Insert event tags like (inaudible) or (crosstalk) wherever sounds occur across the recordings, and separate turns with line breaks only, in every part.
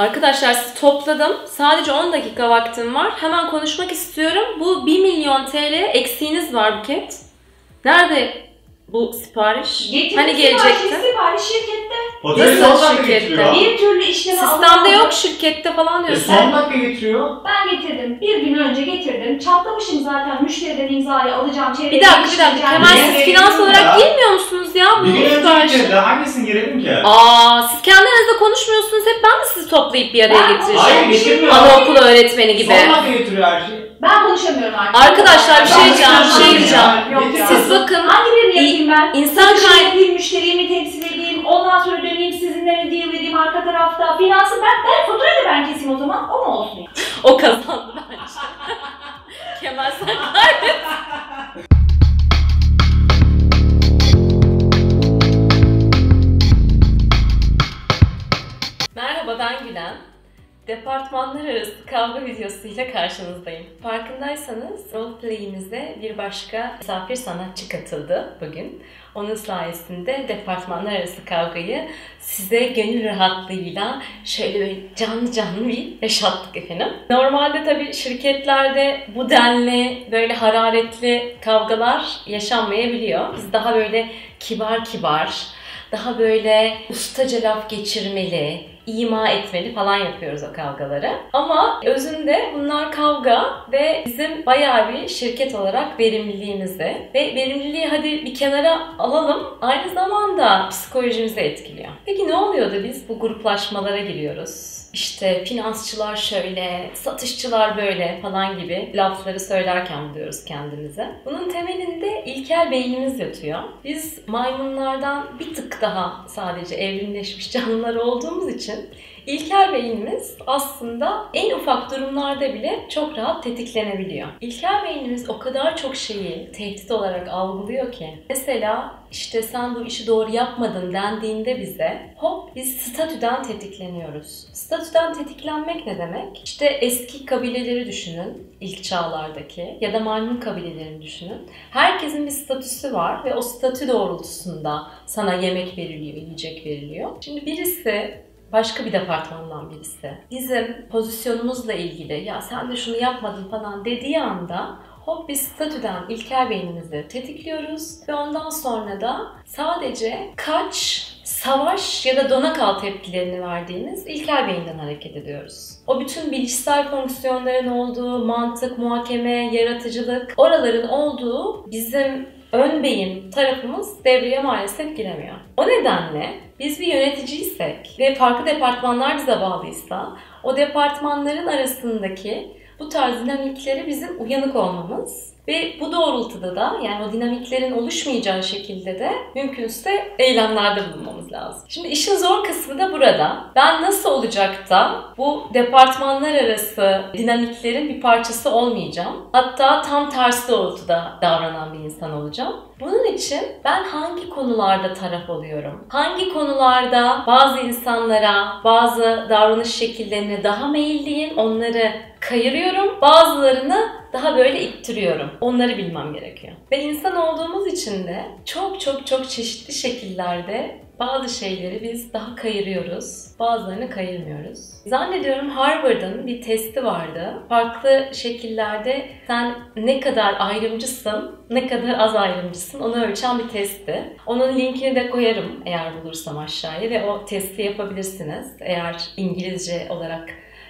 Arkadaşlar sizi topladım. Sadece 10 dakika vaktim var. Hemen konuşmak istiyorum. Bu 1 milyon TL eksiğiniz var Buket. Nerede bu sipariş?
Getirdim
hani gelecekti?
Sipariş, sipariş şirkette.
Faturayı
Nasıl
son dakika
şirkette?
getiriyor.
Bir türlü işlemi
Sistemde
alamadım.
yok şirkette falan
E
diyorsun.
son dakika getiriyor.
Ben getirdim. Bir gün önce getirdim. Çatlamışım zaten. Müşteriden imzayı alacağım. Çevreye
Bir dakika bir dakika. Hemen siz finans olarak
ya?
girmiyor musunuz ya bu
Bir gün önce
siparişe?
getirdi. Hangisini girelim ki?
Aa siz kendi aranızda konuşmuyorsunuz. Hep ben mi sizi toplayıp bir araya
Ben
getireceğim?
Hayır getirmiyor.
Anaokulu öğretmeni gibi.
Son dakika getiriyor her şeyi.
Ben konuşamıyorum artık.
Arkadaşlar, bir şey diyeceğim, bir şey diyeceğim.
Yok ya.
Siz bakın
Hangi birini yapayım ben?
insan
Satışımı
kay-
yapayım, müşteriyi temsil edeyim, ondan sonra döneyim sizinle mi deal edeyim arka tarafta. Finansı ben, ben faturayı da ben keseyim o zaman. O mu olsun? (laughs)
o kazandı Gülen. Departmanlar arası kavga videosuyla karşınızdayım. Farkındaysanız roleplay'imize bir başka misafir sanatçı katıldı bugün. Onun sayesinde departmanlar arası kavgayı size gönül rahatlığıyla şöyle böyle canlı canlı bir yaşattık efendim. Normalde tabii şirketlerde bu denli böyle hararetli kavgalar yaşanmayabiliyor. Biz daha böyle kibar kibar, daha böyle ustaca laf geçirmeli, ima etmeli falan yapıyoruz o kavgaları. Ama özünde bunlar kavga ve bizim bayağı bir şirket olarak verimliliğimizi ve verimliliği hadi bir kenara alalım aynı zamanda psikolojimizi etkiliyor. Peki ne oluyor da biz bu gruplaşmalara giriyoruz? İşte finansçılar şöyle, satışçılar böyle falan gibi lafları söylerken buluyoruz kendimize. Bunun temelinde ilkel beynimiz yatıyor. Biz maymunlardan bir tık daha sadece evrimleşmiş canlılar olduğumuz için İlkel beynimiz aslında en ufak durumlarda bile çok rahat tetiklenebiliyor. İlkel beynimiz o kadar çok şeyi tehdit olarak algılıyor ki. Mesela işte sen bu işi doğru yapmadın dendiğinde bize hop biz statüden tetikleniyoruz. Statüden tetiklenmek ne demek? İşte eski kabileleri düşünün ilk çağlardaki ya da maymun kabilelerini düşünün. Herkesin bir statüsü var ve o statü doğrultusunda sana yemek veriliyor, yiyecek veriliyor. Şimdi birisi başka bir departmandan birisi bizim pozisyonumuzla ilgili ya sen de şunu yapmadın falan dediği anda hop biz statüden ilkel beynimizi tetikliyoruz ve ondan sonra da sadece kaç, savaş ya da dona kal tepkilerini verdiğimiz ilkel beyinden hareket ediyoruz. O bütün bilişsel fonksiyonların olduğu mantık, muhakeme, yaratıcılık oraların olduğu bizim ön beyin tarafımız devreye maalesef giremiyor. O nedenle biz bir yöneticiysek ve farklı departmanlar bize bağlıysa o departmanların arasındaki bu tarz dinamiklere bizim uyanık olmamız ve bu doğrultuda da yani o dinamiklerin oluşmayacağı şekilde de mümkünse eylemlerde bulunmamız lazım. Şimdi işin zor kısmı da burada. Ben nasıl olacak da bu departmanlar arası dinamiklerin bir parçası olmayacağım. Hatta tam tersi doğrultuda davranan bir insan olacağım. Bunun için ben hangi konularda taraf oluyorum? Hangi konularda bazı insanlara, bazı davranış şekillerine daha meyilliyim, onları kayırıyorum. Bazılarını daha böyle ittiriyorum. Onları bilmem gerekiyor. Ve insan olduğumuz için de çok çok çok çeşitli şekillerde bazı şeyleri biz daha kayırıyoruz, bazılarını kayırmıyoruz. Zannediyorum Harvard'ın bir testi vardı. Farklı şekillerde sen ne kadar ayrımcısın, ne kadar az ayrımcısın onu ölçen bir testti. Onun linkini de koyarım eğer bulursam aşağıya ve o testi yapabilirsiniz eğer İngilizce olarak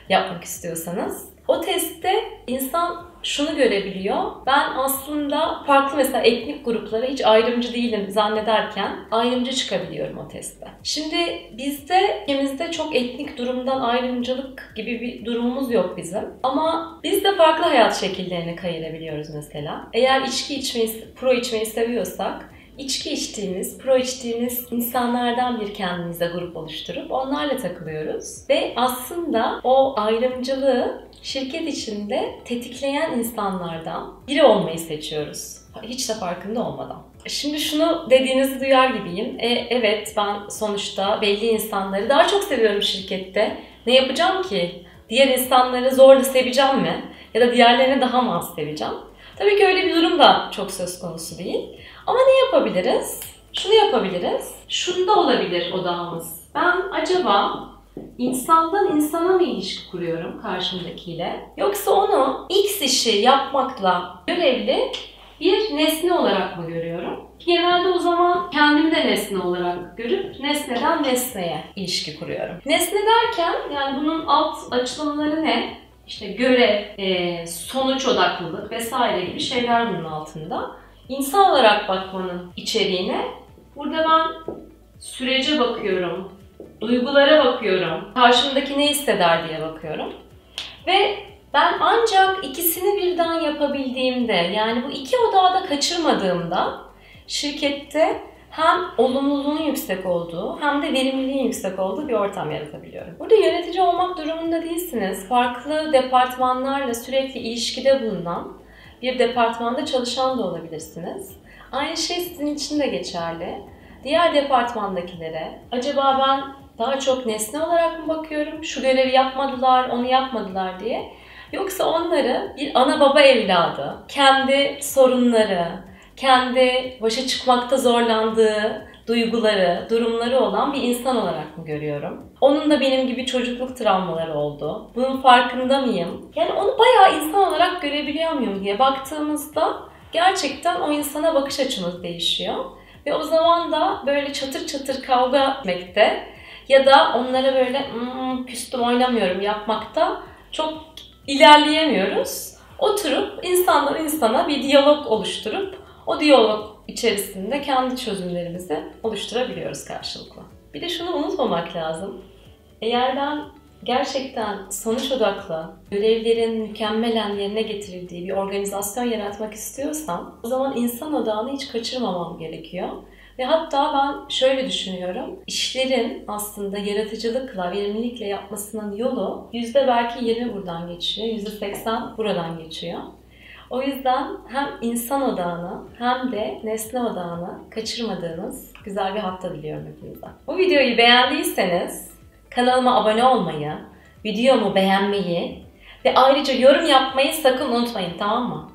yapmak istiyorsanız. O testte insan şunu görebiliyor. Ben aslında farklı mesela etnik gruplara hiç ayrımcı değilim zannederken ayrımcı çıkabiliyorum o testte. Şimdi bizde ülkemizde çok etnik durumdan ayrımcılık gibi bir durumumuz yok bizim. Ama biz de farklı hayat şekillerini kayırabiliyoruz mesela. Eğer içki içmeyi, pro içmeyi seviyorsak içki içtiğimiz, pro içtiğimiz insanlardan bir kendimize grup oluşturup onlarla takılıyoruz. Ve aslında o ayrımcılığı şirket içinde tetikleyen insanlardan biri olmayı seçiyoruz. Hiç de farkında olmadan. Şimdi şunu dediğinizi duyar gibiyim. E, evet ben sonuçta belli insanları daha çok seviyorum şirkette. Ne yapacağım ki? Diğer insanları zorla seveceğim mi? Ya da diğerlerini daha mı az seveceğim? Tabii ki öyle bir durum da çok söz konusu değil. Ama ne yapabiliriz? Şunu yapabiliriz. Şunda olabilir odağımız. Ben acaba insandan insana mı ilişki kuruyorum karşımdakiyle? Yoksa onu X işi yapmakla görevli bir nesne olarak mı görüyorum? Genelde o zaman kendimi de nesne olarak görüp nesneden nesneye ilişki kuruyorum. Nesne derken yani bunun alt açılımları ne? İşte görev, e, sonuç odaklılık vesaire gibi şeyler bunun altında. İnsan olarak bakmanın içeriğine burada ben sürece bakıyorum, duygulara bakıyorum, karşımdaki ne hisseder diye bakıyorum. Ve ben ancak ikisini birden yapabildiğimde, yani bu iki odağı da kaçırmadığımda şirkette hem olumluluğun yüksek olduğu hem de verimliliğin yüksek olduğu bir ortam yaratabiliyorum. Burada yönetici olmak durumunda değilsiniz. Farklı departmanlarla sürekli ilişkide bulunan bir departmanda çalışan da olabilirsiniz. Aynı şey sizin için de geçerli. Diğer departmandakilere acaba ben daha çok nesne olarak mı bakıyorum? Şu görevi yapmadılar, onu yapmadılar diye. Yoksa onları bir ana baba evladı, kendi sorunları, kendi başa çıkmakta zorlandığı duyguları, durumları olan bir insan olarak mı görüyorum? Onun da benim gibi çocukluk travmaları oldu. Bunun farkında mıyım? Yani onu bayağı insan görebiliyor muyum diye baktığımızda gerçekten o insana bakış açımız değişiyor. Ve o zaman da böyle çatır çatır kavga etmekte ya da onlara böyle mmm, küstüm oynamıyorum yapmakta çok ilerleyemiyoruz. Oturup insandan insana bir diyalog oluşturup o diyalog içerisinde kendi çözümlerimizi oluşturabiliyoruz karşılıklı. Bir de şunu unutmamak lazım. Eğer ben gerçekten sonuç odaklı, görevlerin mükemmelen yerine getirildiği bir organizasyon yaratmak istiyorsam o zaman insan odağını hiç kaçırmamam gerekiyor. Ve hatta ben şöyle düşünüyorum. İşlerin aslında yaratıcılıkla, verimlilikle yapmasının yolu yüzde belki 20 buradan geçiyor, yüzde 80 buradan geçiyor. O yüzden hem insan odağını hem de nesne odağını kaçırmadığınız güzel bir hafta diliyorum hepinize. Bu videoyu beğendiyseniz kanalıma abone olmayı, videomu beğenmeyi ve ayrıca yorum yapmayı sakın unutmayın tamam mı?